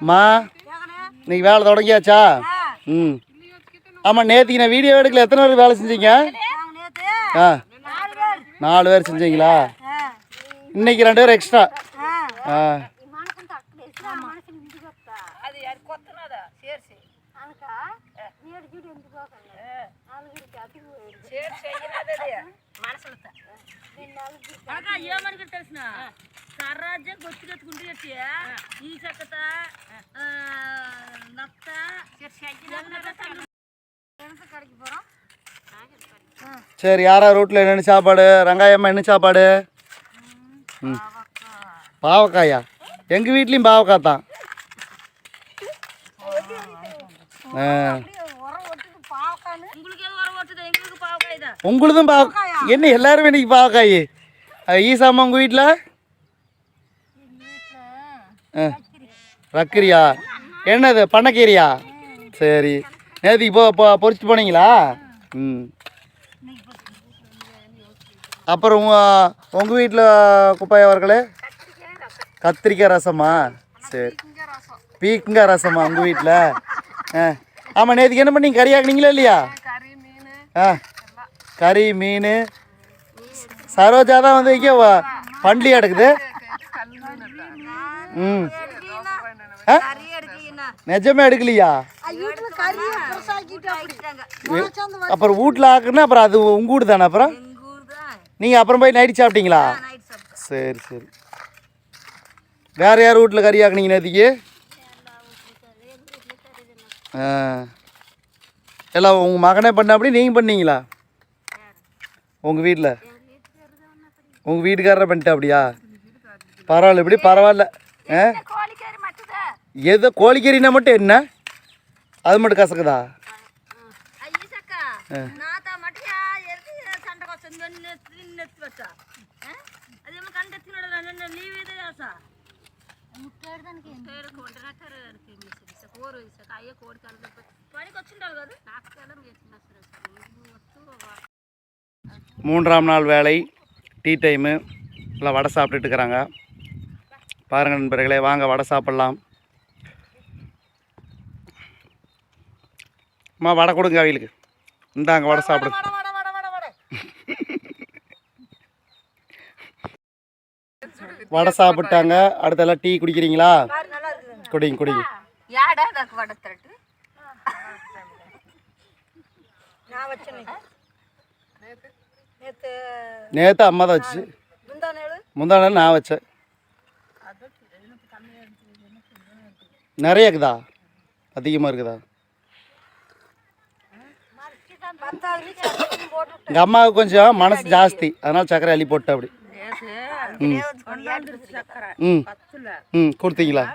அம்மா இன்னைக்கு வேலை தொடங்கியாச்சா ம் ஆமாம் நேற்றுக்கு நான் வீடியோ எடுக்கல எத்தனை பேர் வேலை செஞ்சீங்க ஆ நாலு பேர் செஞ்சீங்களா இன்னைக்கு ரெண்டு பேர் எக்ஸ்ட்ரா ஆ అది అది కొత్తనదా చేర్చి చేర్చి అయినది అది మనసులతో అక్క ಮಹಾರಾಜ ಗೊತ್ತಿರತ್ಕೊಂಡಿರತಿ ಈ ಸಕತ ನತ್ತ சரி யாரா ரூட்டில் என்னென்ன சாப்பாடு? ரங்காயம்மா என்ன சாப்பாடு? ம் பாவக்காயா. எங்கள் வீட்லேயும் பாவக்காய் தான். ஆ. உங்களுதும் பாவக்காய்? என்ன எல்லாருமே இன்னைக்கு பாவக்காய்? ஈசாமா உங்கள் வீட்டில் ரக்கரியா? என்னது பண்ணக்கீரியா? சரி. நேற்றுக்கு போ போ பொறிச்சிட்டு போனீங்களா? ம். அப்புறம் உங்கள் உங்கள் வீட்டில் குப்பாய் அவர்களே? கத்திரிக்காய் ரசமா? சரி. பீக்கங்காய் ரசமா உங்கள் வீட்டில் ஆ. ஆமாம் நேற்றுக்கு என்ன பண்ணீங்க? கறி ஆக்குனீங்களா இல்லையா? ஆ. கறி மீன். சரோஜா தான் வந்து இங்கே பண்டி எடுக்குது ம். ஆ? நிஜமே எடுக்கலையா? அப்புறம் வீட்டில் ஆக்குன்னா அப்புறம் அது உங்கள் வீடு தானே அப்புறம்? நீங்கள் அப்புறம் போய் நைட்டு சாப்பிட்டீங்களா? சரி சரி. வேறு யார் வீட்டில் கறி ஆக்குனீங்க நேற்றுக்கு ஆ. எல்லாம் உங்கள் மகனே பண்ண அப்படி நீங்கள் பண்ணீங்களா? உங்கள் வீட்டில்? உங்கள் வீட்டுக்காரரை பண்ணிட்டா அப்படியா? பரவாயில்ல இப்படி பரவாயில்ல. எது கோழிக்கறினா மட்டும் என்ன? அது மட்டும் கசக்குதா? மூன்றாம் நாள் வேலை டீ டைமு. எல்லாம் வடை சாப்பிட்டுட்டு இருக்கிறாங்க. பாருங்கள் நண்பர்களே வாங்க வடை சாப்பிட்லாம். அம்மா வடை கொடுங்க அவங்களுக்கு இந்தாங்க வடை சாப்பிடுங்க வடை சாப்பிட்டாங்க. அடுத்தெல்லாம் டீ குடிக்கிறீங்களா? குடிங்க குடிங்க. நேற்று அம்மா தான் வச்சு. முந்தானேள் நான் வச்சேன். நிறைய இருக்குதா? அதிகமாக இருக்குதா? பத்தாவது எங்கள் அம்மாவுக்கு கொஞ்சம் மனசு ஜாஸ்தி. அதனால் சக்கரை அள்ளி போட்டு அப்படி. ம். ம். கொடுத்தீங்களா?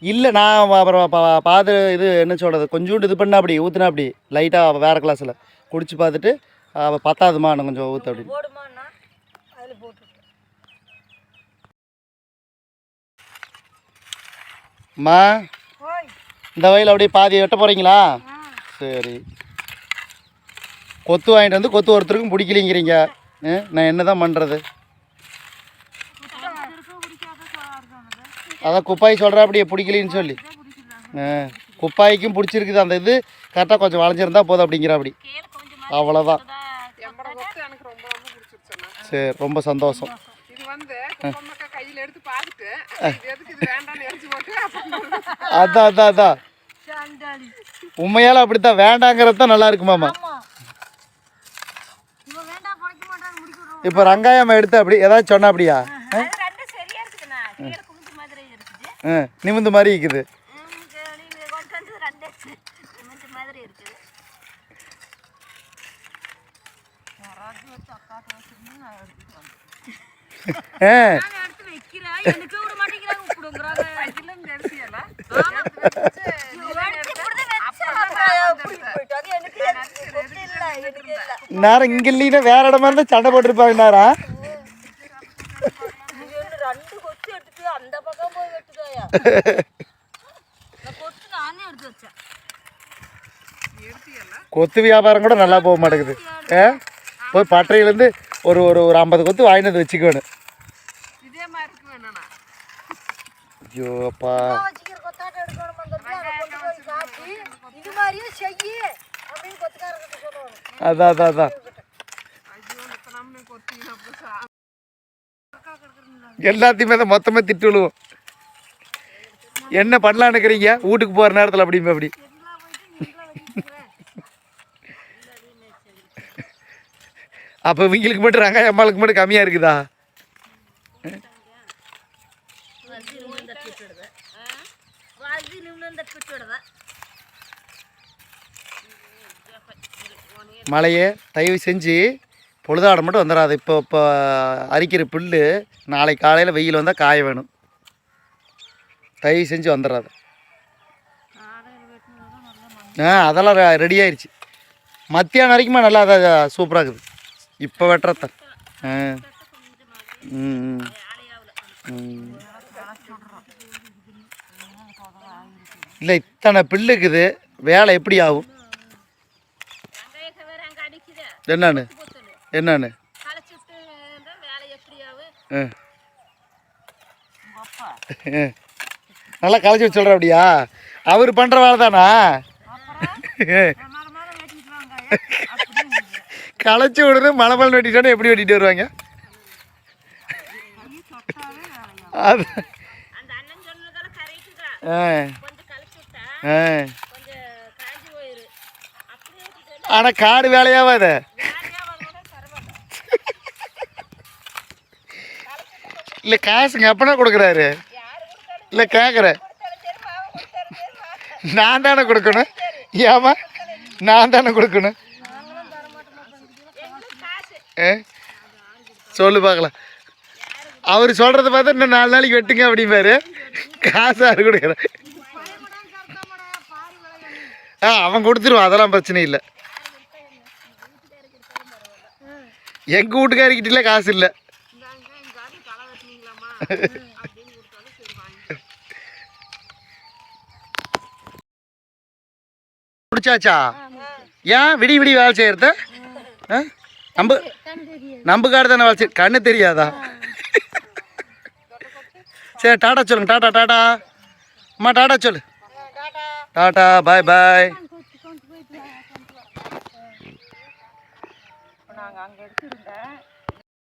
இல்லை நான் அப்புறம் பா- பார்த்து இது என்ன சொல்கிறது கொஞ்சோண்டு இது பண்ணா அப்படி ஊற்றுனா அப்படி. லைட்டாக வேறு கிளாஸில் குடிச்சு பார்த்துட்டு அவள் பத்தாதுமா நான் கொஞ்சம் ஊற்று அப்படி. அம்மா இந்த வயலில் அப்படியே பாதி வெட்ட போகிறீங்களா சரி. கொத்து வாங்கிட்டு வந்து கொத்து ஒருத்தருக்கும் பிடிக்கலிங்கிறீங்க. நான் என்ன தான் பண்ணுறது அதான் குப்பாய் சொல்கிறா அப்படியே பிடிக்கலின்னு சொல்லி. ஆ குப்பாய்க்கும் பிடிச்சிருக்குது அந்த இது. கரெக்டாக கொஞ்சம் வளைஞ்சிருந்தா போதும் அப்படிங்கிற அப்படி. அவ்வளோதான் சரி ரொம்ப சந்தோஷம். அதான் அதான் அதான். உண்மையால அப்படித்தான் வேண்டாங்கிறது தான் நல்லா இருக்குமாமா இப்போ ரங்காயம்மா எடுத்து அப்படி ஏதாச்சும் சொன்னா அப்படியா? நிமிந்து மாதிரி இருக்குது. ஆ. எடுத்து வைக்கிறா எனக்கு விட மாட்டேங்கிறாங்க நேரம் இங்கே இல்லைன்னா வேற இடமா இருந்தால் சண்டை போட்டிருப்பாங்க நேரம் ரெண்டு கொத்து எடுத்துட்டு அந்த பக்கம் போய் வெட்டுதாயா? கொத்து நானே எடுத்து வச்சேன். கொத்து வியாபாரம் கூட நல்லா போக மாட்டேங்குது. போய் பட்டறையிலேருந்து ஒரு ஒரு ஒரு ஐம்பது கொத்து வாங்கிட்டு வந்து வச்சுக்கணும் இதே மாதிரி இருக்கு வேணா ஐயோ அப்பா வச்சுக்கிற கொத்தாட்டம் எடுக்கணும் வந்துட்டு அதை கொண்டு போய் காட்டி இது மாதிரியே செய்யி அப்படின்னு சொல்லுவாங்க. அதான் அதான் அதான் எல்லாத்தையுமே தான் மொத்தமாக திட்டு விழுவோம். என்ன பண்ணலான்னு இருக்கிறீங்க வீட்டுக்கு போகிற நேரத்தில் அப்படி அப்படி அப்போ இவங்களுக்கு மட்டும் ரங்காய அம்மாளுக்கு மட்டும் கம்மியாக இருக்குதா? நிமிந்த தயவு செஞ்சு பொழுதாட மட்டும் வந்துடாது. இப்போ இப்போ அரிக்கிற புல்லு நாளை காலையில் வெயில் வந்தால் காய வேணும். தயவு செஞ்சு வந்துடாது. ஆ அதெல்லாம் ரெடி ஆயிடுச்சு மத்தியானம் வரைக்குமா நல்லா அதை சூப்பராக இருக்குது. இப்போ வெட்டுறத்தான் ஆ. ம் ம். ம். இல்லை இத்தனை பில்லு வேலை எப்படி ஆகும்? என்னன்னு என்னன்னு நல்லா களைச்சி வச்சு சொல்கிற அப்படியா? அவர் பண்ணுற வேலை தானா? களைச்சி விடுறது மலை மலை வெட்டிட்டானே எப்படி வெட்டிட்டு வருவாங்க? அது அந்த அண்ணன் சொன்னதெல்லாம் கரைக்குதா ஆ கொஞ்சம் களைச்சி விட்டா ஆ கொஞ்சம் காய்ச்சி போயிரு அப்படியே விட்டுட்டு ஆனால் காடு வேலையாவா அது இல்லை காசுங்க எப்பனா கொடுக்குறாரு. இல்லை கேட்குறேன் நான் தானே கொடுக்கணும். ஏமா நான் தானே கொடுக்கணும். ஆ சொல்லு பார்க்கலாம். அவர் சொல்கிறத பார்த்தா இன்னும் நாலு நாளைக்கு வெட்டுங்க அப்படிம்பாரு. காசு யாரு கொடுக்குறேன் ஆ அவன் கொடுத்துருவான். அதெல்லாம் பிரச்சனை இல்லை. எங்கள் வீட்டுக்காரிக்கிட்ட காசு இல்லை. பிடிச்சாச்சா முடிச்சாச்சா? ஏன் விடி விடி வேலை செய்யறத? ஆ? நம்ப நம்புக்காடு காடு தானே வேலை செய்ய கண்ணு தெரியாதா? சரி டாடா சொல்லுங்க டாடா டாடா. அம்மா டாடா சொல்லு. டாடா பாய் பாய். நாங்கள் அங்கே எடுத்துருந்தேன்.